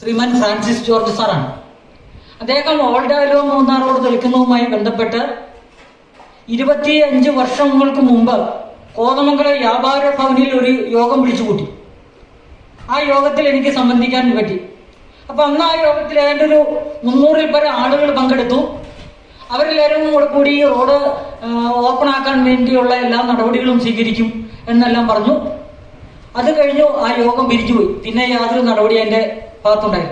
ശ്രീമാൻ Francis George സാറാണ്. അദ്ദേഹം old Munnar road തെളിക്കുന്നതുമായി ബന്ധപ്പെട്ട് ഇരുപത്തിയഞ്ച് വർഷങ്ങൾക്ക് മുമ്പ് കോതമംഗലം വ്യാപാര ഭവനിൽ ഒരു യോഗം വിളിച്ചുകൂട്ടി. ആ യോഗത്തിൽ എനിക്ക് സംബന്ധിക്കാൻ പറ്റി. അപ്പൊ അന്ന് ആ യോഗത്തിൽ ഏതാണ്ട് ഒരു മുന്നൂറിൽ പരം ആളുകൾ പങ്കെടുത്തു. അവരെല്ലാവരും കൂടെ കൂടി റോഡ് ഓപ്പൺ ആക്കാൻ വേണ്ടിയുള്ള എല്ലാ നടപടികളും സ്വീകരിക്കും എന്നെല്ലാം പറഞ്ഞു. അത് കഴിഞ്ഞു ആ യോഗം പിരിച്ചുപോയി. പിന്നെ യാതൊരു നടപടി എന്റെ ഭാഗത്തുണ്ടായി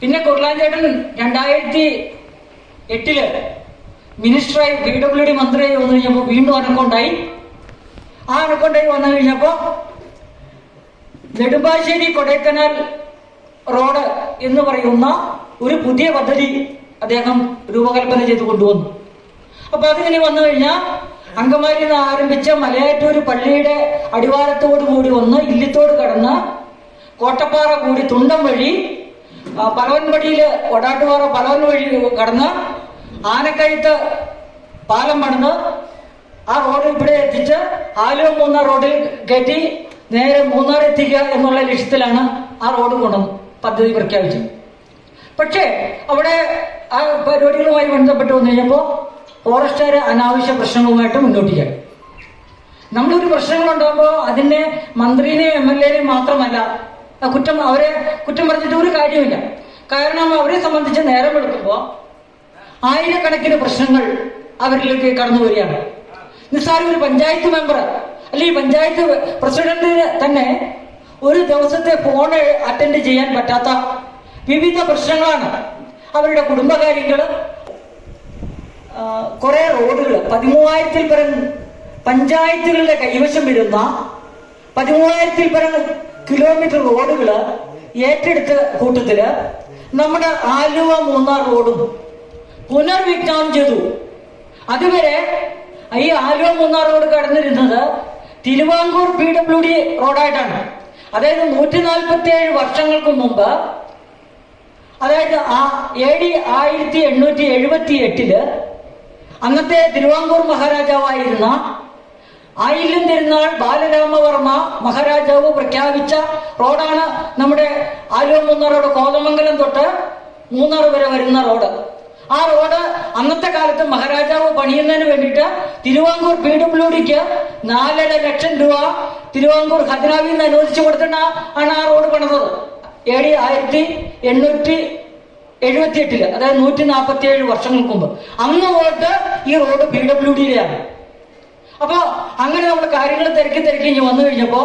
പിന്നെ കുർലാഞ്ചേട്ടൻ രണ്ടായിരത്തി എട്ടിൽ മിനിസ്റ്ററായി പി ഡബ്ല്യു ഡി മന്ത്രിയായി വന്നു കഴിഞ്ഞപ്പോൾ വീണ്ടും അനക്കൊണ്ടായി. ആ അനക്കൊണ്ടായി വന്നു കഴിഞ്ഞപ്പോൾ നെടുമ്പാശ്ശേരി കൊടൈക്കനാൽ റോഡ് എന്ന് പറയുന്ന ഒരു പുതിയ പദ്ധതി അദ്ദേഹം രൂപകൽപ്പന ചെയ്ത് കൊണ്ടുവന്നു. അപ്പൊ അതിങ്ങനെ വന്നു കഴിഞ്ഞാൽ അങ്കമാലിയിൽ നിന്ന് ആരംഭിച്ച മലയാറ്റൂർ പള്ളിയുടെ അടിവാരത്തോടു കൂടി വന്ന് ഇല്ലിത്തോട് കടന്ന് കോട്ടപ്പാറ കൂടി തുണ്ടം വഴി പലവൻപടിയിൽ ഒടാട്ടുപാറ പലവൻ വഴി കടന്ന് ആനക്കയത്ത് പാലം പണിത് ആ റോഡ് ഇവിടെ എത്തിച്ച് ആലുവ മൂന്നാർ റോഡിൽ കയറ്റി നേരെ മൂന്നാർ എത്തിക്കുക എന്നുള്ള ലക്ഷ്യത്തിലാണ് ആ റോഡ് കൊണ്ടു പദ്ധതി പ്രഖ്യാപിച്ചത്. പക്ഷേ അവിടെ ആ പരിപാടികളുമായി ബന്ധപ്പെട്ട് വന്നു കഴിഞ്ഞപ്പോൾ ഫോറസ്റ്റുകാർ അനാവശ്യ പ്രശ്നങ്ങളുമായിട്ട് മുന്നോട്ട് ചെയ്യാം നമ്മളൊരു പ്രശ്നങ്ങൾ ഉണ്ടാകുമ്പോൾ അതിനെ മന്ത്രിനെയും എം എൽ എനെയും മാത്രമല്ല കുറ്റം അവരെ കുറ്റം പറഞ്ഞിട്ട് ഒരു കാര്യമില്ല കാരണം അവരെ സംബന്ധിച്ച് നേരം എടുക്കുമ്പോൾ ആയിരക്കണക്കിന് പ്രശ്നങ്ങൾ അവരിലേക്ക് കടന്നു വരികയാണ്. നിസ്സാരം ഒരു പഞ്ചായത്ത് മെമ്പർ അല്ലെങ്കിൽ പഞ്ചായത്ത് പ്രസിഡന്റിന് തന്നെ ഒരു ദിവസത്തെ ഫോൺ അറ്റൻഡ് ചെയ്യാൻ പറ്റാത്ത വിവിധ പ്രശ്നങ്ങളാണ് അവരുടെ കുടുംബകാര്യങ്ങൾ കുറെ റോഡുകൾ പതിമൂവായിരത്തിൽ പരം പഞ്ചായത്തുകളുടെ കൈവശം വരുന്ന പതിമൂവായിരത്തിൽ പരം കിലോമീറ്റർ റോഡുകൾ ഏറ്റെടുത്ത കൂട്ടത്തിൽ നമ്മുടെ ആലുവ മൂന്നാർ റോഡും പുനർവിജ്ഞാനം ചെയ്തു. അതുവരെ ഈ ആലുവ മൂന്നാർ റോഡ് കടന്നിരുന്നത് തിരുവാങ്കൂർ പി ഡബ്ല്യു ഡി റോഡായിട്ടാണ്. അതായത് നൂറ്റി നാൽപ്പത്തി ഏഴ് വർഷങ്ങൾക്ക് മുമ്പ് അതായത് ആ എ ഡി ആയിരത്തി എണ്ണൂറ്റി എഴുപത്തി എട്ടിൽ അന്നത്തെ തിരുവാങ്കൂർ മഹാരാജാവായിരുന്ന ആയില്യം തിരുനാൾ ബാലരാമവർമ്മ മഹാരാജാവ് പ്രഖ്യാപിച്ച റോഡാണ് നമ്മുടെ ആലുവ മൂന്നാർ റോഡ് കോതമംഗലം തൊട്ട് മൂന്നാർ വരെ വരുന്ന റോഡ്. ആ റോഡ് അന്നത്തെ കാലത്ത് മഹാരാജാവ് പണിയുന്നതിന് വേണ്ടിയിട്ട് തിരുവാങ്കൂർ പി ഡബ്ല്യു ഡിക്ക് നാലര ലക്ഷം രൂപ തിരുവാങ്കൂർ ഖജനാവിൽ നിന്ന് അനുവദിച്ചു കൊടുത്തിട്ട് ആണ് ആ റോഡ് പണിതത്. എ ഡി ആയിരത്തി എണ്ണൂറ്റി എഴുപത്തി എട്ടിൽ അതായത് നൂറ്റി നാൽപ്പത്തി ഏഴ് വർഷങ്ങൾക്ക് മുമ്പ്. അന്ന് പോയിട്ട് ഈ റോഡ് പി ഡബ്ല്യു ഡിയിലാണ്. അപ്പൊ അങ്ങനെ നമ്മൾ കാര്യങ്ങൾ തിരക്കി തിരക്കി ഇനി വന്നു കഴിഞ്ഞപ്പോ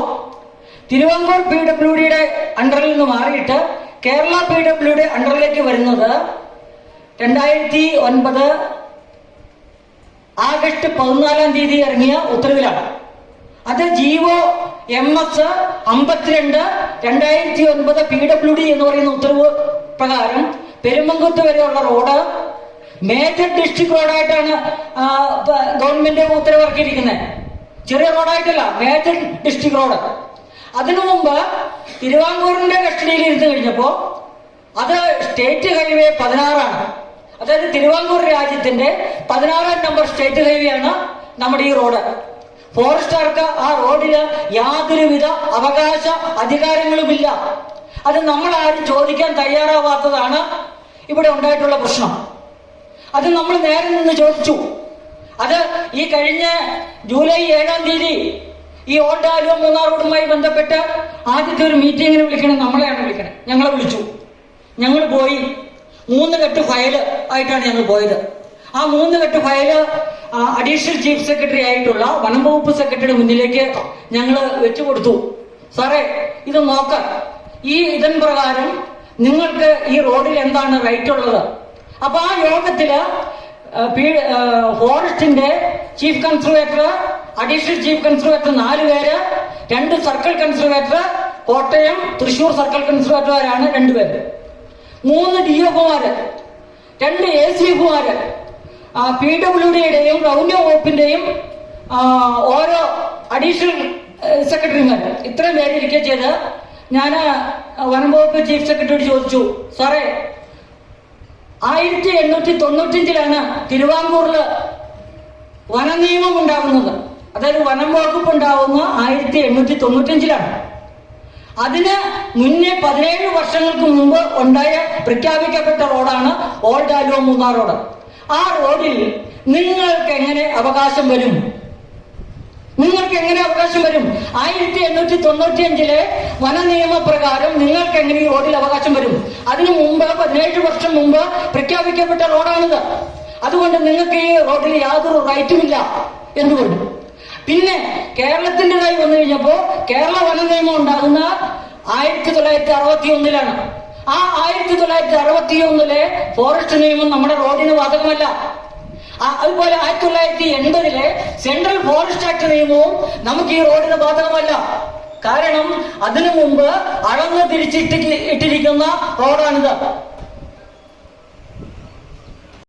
തിരുവാങ്കൂർ പി ഡബ്ല്യു ഡിയുടെ അണ്ടറിൽ നിന്ന് മാറിയിട്ട് കേരള പി ഡബ്ല്യു ഡി അണ്ടറിലേക്ക് വരുന്നത് രണ്ടായിരത്തി ഒൻപത് ആഗസ്റ്റ് പതിനാലാം തീയതി ഇറങ്ങിയ ഉത്തരവിലാണ്. അത് ജിഒ എം എസ് അമ്പത്തിരണ്ട് രണ്ടായിരത്തി ഒൻപത് പി ഡബ്ല്യു ഡി എന്ന് പറയുന്ന ഉത്തരവ് പ്രകാരം പെരുമങ്കുത്ത് വരെയുള്ള റോഡ് മേജർ ഡിസ്ട്രിക്ട് റോഡായിട്ടാണ് ഗവൺമെന്റ് ഉത്തരവിറക്കിയിരിക്കുന്നത്. ചെറിയ റോഡായിട്ടല്ല മേജർ ഡിസ്ട്രിക്ട് റോഡ്. അതിനു മുമ്പ് തിരുവാങ്കൂറിന്റെ കസ്റ്റഡിയിൽ ഇരുന്ന് കഴിഞ്ഞപ്പോ അത് സ്റ്റേറ്റ് ഹൈവേ പതിനാറാണ്. അതായത് തിരുവാങ്കൂർ രാജ്യത്തിന്റെ പതിനാറാം നമ്പർ സ്റ്റേറ്റ് ഹൈവേ ആണ് നമ്മുടെ ഈ റോഡ്. ഫോറസ്റ്റുകാർക്ക് ആ റോഡിൽ യാതൊരുവിധ അവകാശ അധികാരങ്ങളുമില്ല. അത് നമ്മൾ ആരും ചോദിക്കാൻ തയ്യാറാവാത്തതാണ് ഇവിടെ ഉണ്ടായിട്ടുള്ള പ്രശ്നം. അത് നമ്മൾ നേരെ നിന്ന് ചോദിച്ചു. അത് ഈ കഴിഞ്ഞ ജൂലൈ ഏഴാം തീയതി ഈ ഓൾഡ് ആലുവ മൂന്നാർ റോഡുമായി ബന്ധപ്പെട്ട് ആദ്യത്തെ ഒരു മീറ്റിങ്ങിന് വിളിക്കണം. നമ്മളെയാണ് വിളിക്കണം. ഞങ്ങളെ വിളിച്ചു. ഞങ്ങൾ പോയി. മൂന്ന് കെട്ട് ഫയൽ ആയിട്ടാണ് ഞങ്ങൾ പോയത്. ആ മൂന്ന് കെട്ട് ഫയൽ അഡീഷണൽ ചീഫ് സെക്രട്ടറി ആയിട്ടുള്ള വനം വകുപ്പ് സെക്രട്ടറിയുടെ മുന്നിലേക്ക് ഞങ്ങൾ വെച്ചു കൊടുത്തു. സാറേ ഇത് നോക്ക. ഈ ഇതൻ പ്രകാരം നിങ്ങൾക്ക് ഈ റോഡിൽ എന്താണ് റൈറ്റ് ഉള്ളത്? അപ്പൊ ആ യോഗത്തിൽ ഫോറസ്റ്റിന്റെ chief conservator additional chief conservator നാല് പേര് രണ്ട് circle conservator Kottayam Thrissur circle കൺസർവേറ്റർമാരാണ് രണ്ടുപേര് മൂന്ന് ഡി എഫുമാര് രണ്ട് എ സി എഫുമാര് പി ഡബ്ല്യു ഡിയുടെയും റവന്യൂ വകുപ്പിന്റെയും ഓരോ അഡീഷണൽ സെക്രട്ടറിമാർ ഇത്രയും പേര് ഇരിക്കുക ചെയ്ത് ഞാൻ വനം വകുപ്പ് ചീഫ് സെക്രട്ടറിയോട് ചോദിച്ചു സാറേ ആയിരത്തി എണ്ണൂറ്റി തൊണ്ണൂറ്റഞ്ചിലാണ് തിരുവാങ്കൂറിൽ വനനിയമം ഉണ്ടാകുന്നത് അതായത് വനം വകുപ്പ് ഉണ്ടാവുന്ന ആയിരത്തി എണ്ണൂറ്റി തൊണ്ണൂറ്റഞ്ചിലാണ് അതിന് മുന്നേ പതിനേഴ് വർഷങ്ങൾക്ക് മുമ്പ് ഉണ്ടായ പ്രഖ്യാപിക്കപ്പെട്ട റോഡാണ് ഓൾഡ് ആലുവ മൂന്നാർ റോഡ്. ആ റോഡിൽ നിങ്ങൾക്ക് എങ്ങനെ അവകാശം വരും? നിങ്ങൾക്ക് എങ്ങനെ അവകാശം വരും? ആയിരത്തി എണ്ണൂറ്റി തൊണ്ണൂറ്റി അഞ്ചിലെ വന നിങ്ങൾക്ക് എങ്ങനെ ഈ റോഡിൽ അവകാശം വരും? അതിനു മുമ്പ് പതിനേഴ് വർഷം മുമ്പ് പ്രഖ്യാപിക്കപ്പെട്ട റോഡാണിത്. അതുകൊണ്ട് നിങ്ങൾക്ക് ഈ റോഡിൽ യാതൊരു റൈറ്റുമില്ല എന്തുകൊണ്ട്? പിന്നെ കേരളത്തിന്റെതായി വന്നു കഴിഞ്ഞപ്പോ കേരള വന നിയമം ഉണ്ടാകുന്ന ആയിരത്തി തൊള്ളായിരത്തി അറുപത്തി ഒന്നിലാണ് ആ ആയിരത്തി തൊള്ളായിരത്തി അറുപത്തി ഒന്നിലെ ഫോറസ്റ്റ് നിയമം നമ്മുടെ റോഡിന് ബാധകമല്ല. അതുപോലെ ആയിരത്തി തൊള്ളായിരത്തി എൺപതിലെ സെൻട്രൽ ഫോറസ്റ്റ് ആക്ട് നിയമവും നമുക്ക് ഈ റോഡിന് ബാധകമല്ല. കാരണം അതിനു മുമ്പ് അളന്ന് തിരിച്ചിട്ട് ഇട്ടിരിക്കുന്ന റോഡാണിത്.